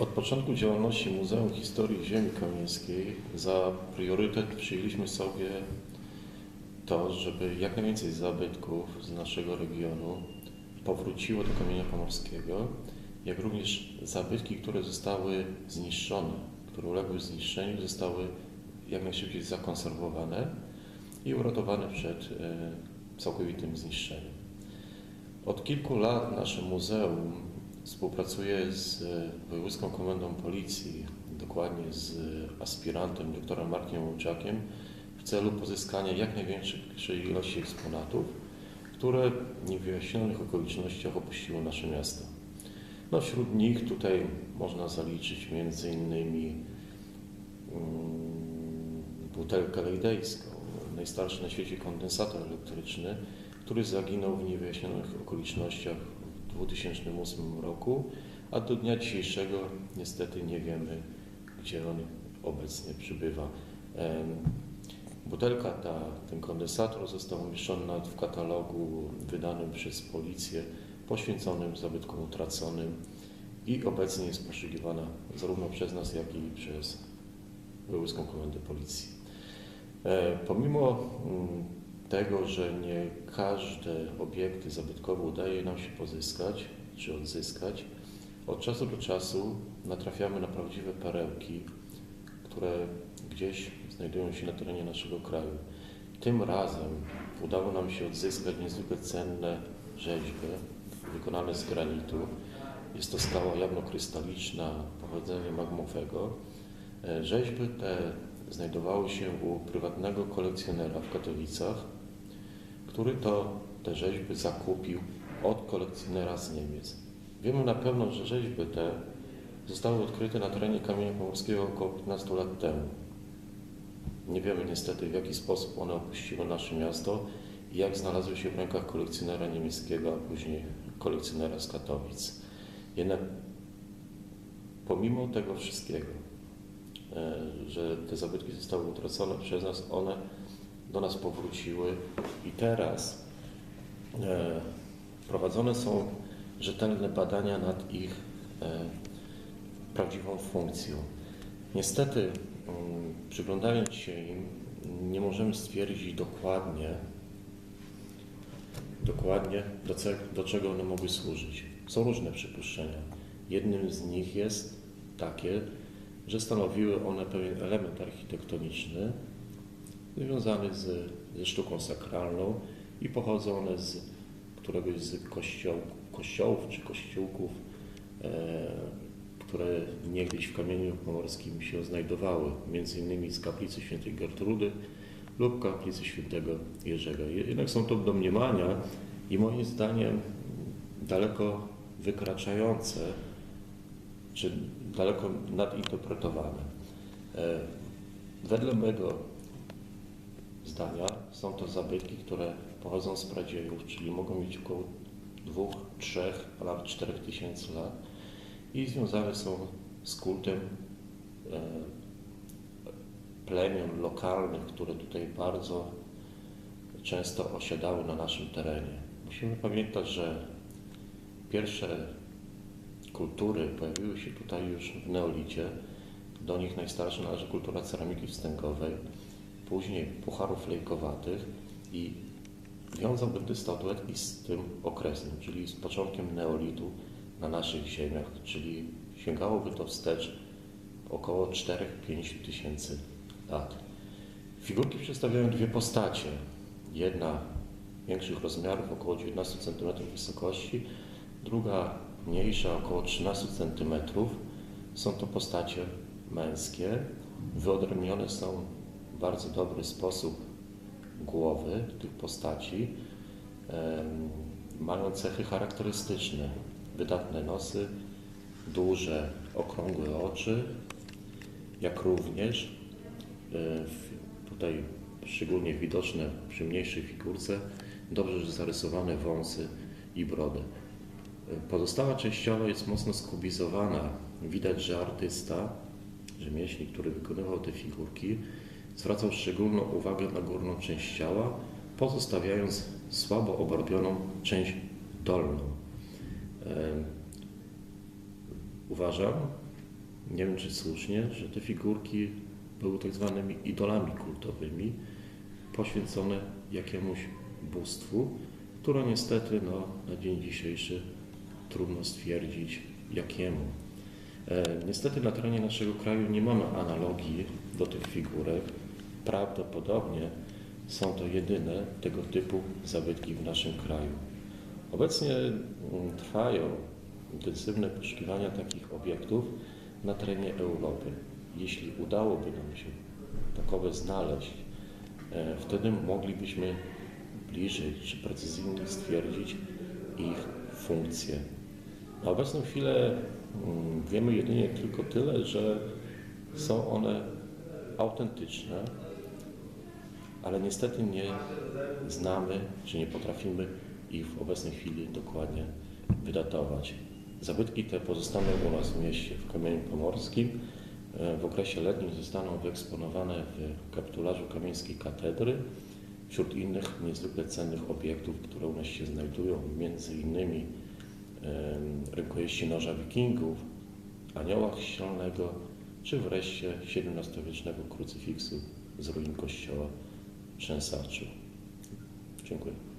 Od początku działalności Muzeum Historii Ziemi Kamieńskiej za priorytet przyjęliśmy sobie to, żeby jak najwięcej zabytków z naszego regionu powróciło do kamienia pomorskiego, jak również zabytki, które zostały zniszczone, które uległy zniszczeniu, zostały jak najszybciej zakonserwowane i uratowane przed e, całkowitym zniszczeniem. Od kilku lat nasze muzeum współpracuje z Wojewódzką Komendą Policji, dokładnie z aspirantem doktorem Markiem Łuczakiem, w celu pozyskania jak największej ilości eksponatów, które w niewyjaśnionych okolicznościach opuściły nasze miasto. No, wśród nich tutaj można zaliczyć innymi mm, butelkę lejdejską, najstarszy na świecie kondensator elektryczny, który zaginął w niewyjaśnionych okolicznościach 2008 roku, a do dnia dzisiejszego niestety nie wiemy, gdzie on obecnie przybywa. Butelka ta, ten kondensator został umieszczony w katalogu wydanym przez policję poświęconym zabytkom utraconym i obecnie jest poszukiwana zarówno przez nas, jak i przez Wojewódzką Komendę Policji. E, Pomimo mm, tego, że nie każde obiekty zabytkowe udaje nam się pozyskać czy odzyskać, od czasu do czasu natrafiamy na prawdziwe perełki, które gdzieś znajdują się na terenie naszego kraju. Tym razem udało nam się odzyskać niezwykle cenne rzeźby wykonane z granitu. Jest to skała jawnokrystaliczna pochodzenia magmowego. E, Rzeźby te znajdowały się u prywatnego kolekcjonera w Katowicach, który to te rzeźby zakupił od kolekcjonera z Niemiec. Wiemy na pewno, że rzeźby te zostały odkryte na terenie Kamienia Pomorskiego około 15 lat temu. Nie wiemy niestety, w jaki sposób one opuściły nasze miasto i jak znalazły się w rękach kolekcjonera niemieckiego, a później kolekcjonera z Katowic. Jednak pomimo tego wszystkiego, e, że te zabytki zostały utracone przez nas, one do nas powróciły i teraz e, prowadzone są rzetelne badania nad ich e, prawdziwą funkcją. Niestety, mm, przyglądając się im, nie możemy stwierdzić dokładnie, dokładnie do, ce, do czego one mogły służyć. Są różne przypuszczenia. Jednym z nich jest takie, że stanowiły one pewien element architektoniczny związany z, ze sztuką sakralną i pochodzą one z któregoś z kościoł, kościołów czy kościółków, e, które niegdyś w kamieniu pomorskim się znajdowały, między innymi z kaplicy świętej Gertrudy lub kaplicy świętego Jerzego. Jednak są to domniemania i moim zdaniem daleko wykraczające, czy daleko nadinterpretowane. E, Wedle mego zdania są to zabytki, które pochodzą z pradziejów, czyli mogą mieć około dwóch, trzech, a nawet czterech tysięcy lat i związane są z kultem e, plemion lokalnych, które tutaj bardzo często osiadały na naszym terenie. Musimy pamiętać, że pierwsze kultury pojawiły się tutaj już w neolicie. Do nich najstarsza należy kultura ceramiki wstęgowej, później pucharów lejkowatych i wiązałbym te statuetki z tym okresem, czyli z początkiem neolitu na naszych ziemiach, czyli sięgałoby to wstecz około 4-5 tysięcy lat. Figurki przedstawiają dwie postacie. Jedna większych rozmiarów, około 19 cm wysokości, druga mniejsza, około 13 cm. Są to postacie męskie. Wyodrębnione są bardzo dobry sposób głowy tych postaci. Mają cechy charakterystyczne. Wydatne nosy, duże, okrągłe oczy, jak również e, tutaj szczególnie widoczne przy mniejszej figurce dobrze zarysowane wąsy i brody. E, Pozostała część ciała jest mocno skubizowana. Widać, że artysta, rzemieślnik, który wykonywał te figurki, zwracał szczególną uwagę na górną część ciała, pozostawiając słabo obarwioną część dolną. Uważam, nie wiem czy słusznie, że te figurki były tak zwanymi idolami kultowymi, poświęcone jakiemuś bóstwu, które niestety no, na dzień dzisiejszy trudno stwierdzić jakiemu. E, niestety na terenie naszego kraju nie mamy analogii do tych figurek. Prawdopodobnie są to jedyne tego typu zabytki w naszym kraju. Obecnie mm, trwają intensywne poszukiwania takich obiektów na terenie Europy. Jeśli udałoby nam się takowe znaleźć, e, wtedy moglibyśmy bliżej czy precyzyjniej stwierdzić ich funkcję. Na obecną chwilę wiemy jedynie tylko tyle, że są one autentyczne, ale niestety nie znamy czy nie potrafimy ich w obecnej chwili dokładnie wydatować. Zabytki te pozostaną u nas w mieście, w Kamieniu Pomorskim. E, W okresie letnim zostaną wyeksponowane w kapitularzu Kamieńskiej Katedry. Wśród innych niezwykle cennych obiektów, które u nas się znajdują, między innymi em, rękojeści noża wikingów, anioła chrzcionego, czy wreszcie XVII-wiecznego krucyfiksu z ruin kościoła w Trzęsaczu. Dziękuję.